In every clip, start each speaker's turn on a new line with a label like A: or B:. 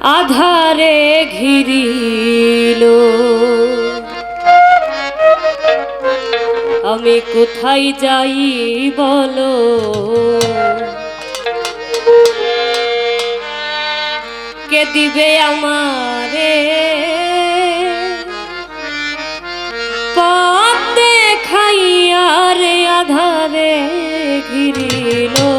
A: আধারে ঘিরিল। আমি কোথায় যাই বলো? কে দিবে আমারে? পথ দেখাইয়া রে আধারে ঘিরিলো।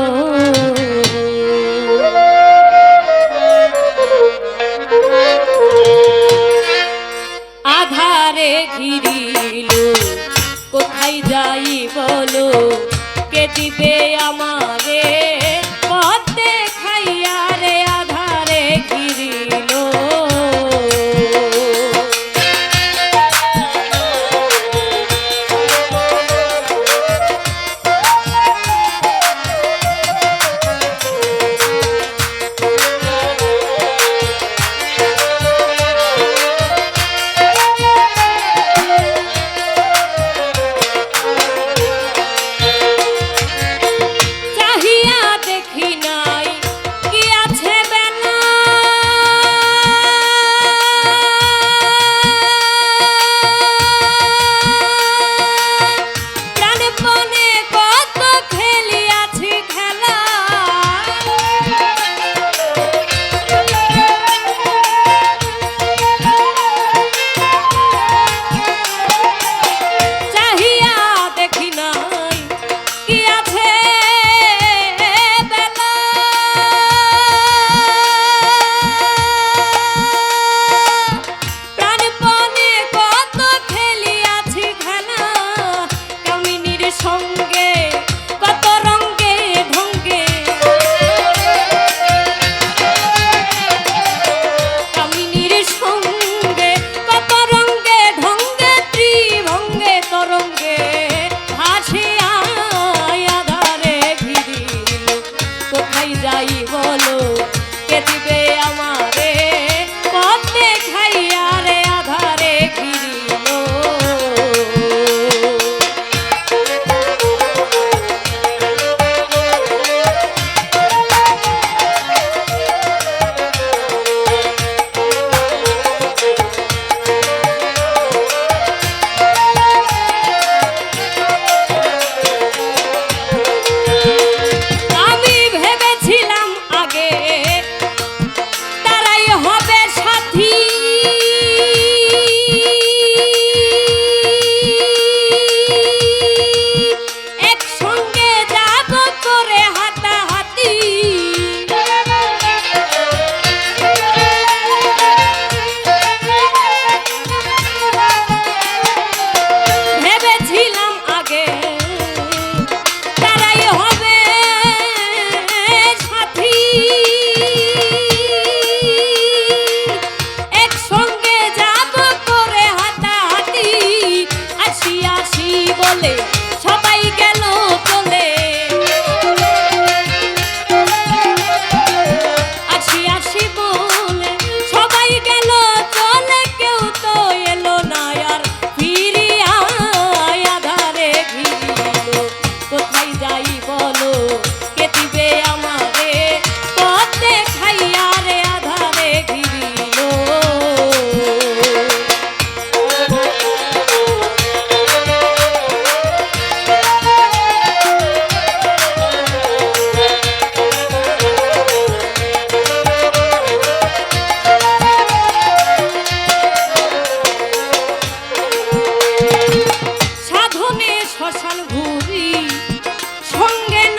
A: ঘিরিল কোথায় যাই বলো? কে দিবে আমারে? আসি আসি বলে শ্মশান ঘুরি সঙ্গে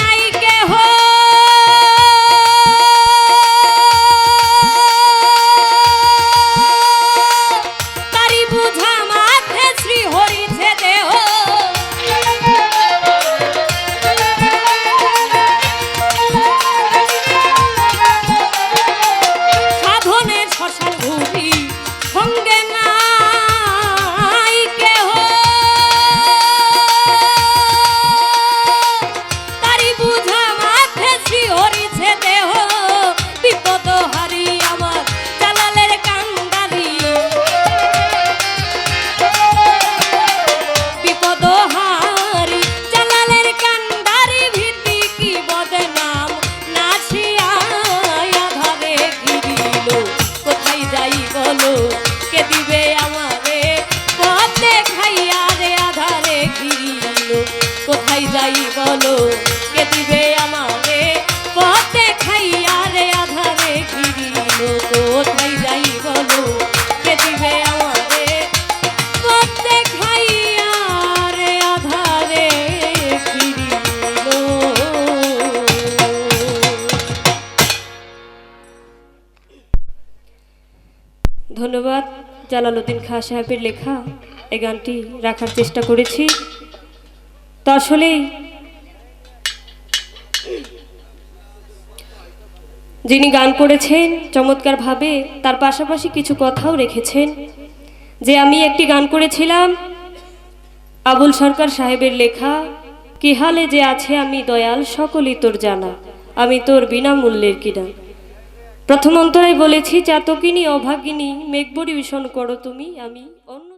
A: সবাই রে আধারে ধন্যবাদ সাহেবের লেখা। এই গানটি রাখার চেষ্টা করেছি। তো আসলেই যিনি গান করেছেন চমৎকারভাবে, তার পাশাপাশি কিছু কথাও রেখেছেন। যে আমি একটি গান করেছিলাম, আবুল সরকার সাহেবের লেখা, কি হালে যে আছে আমি দয়াল, সকলই তোর জানা, আমি তোর বিনামূল্যের কিনা। প্রথম অন্তরায় বলেছি, চাতকিনী, অভাগিনী মেঘবরি ভীষণ করো তুমি, আমি অন্য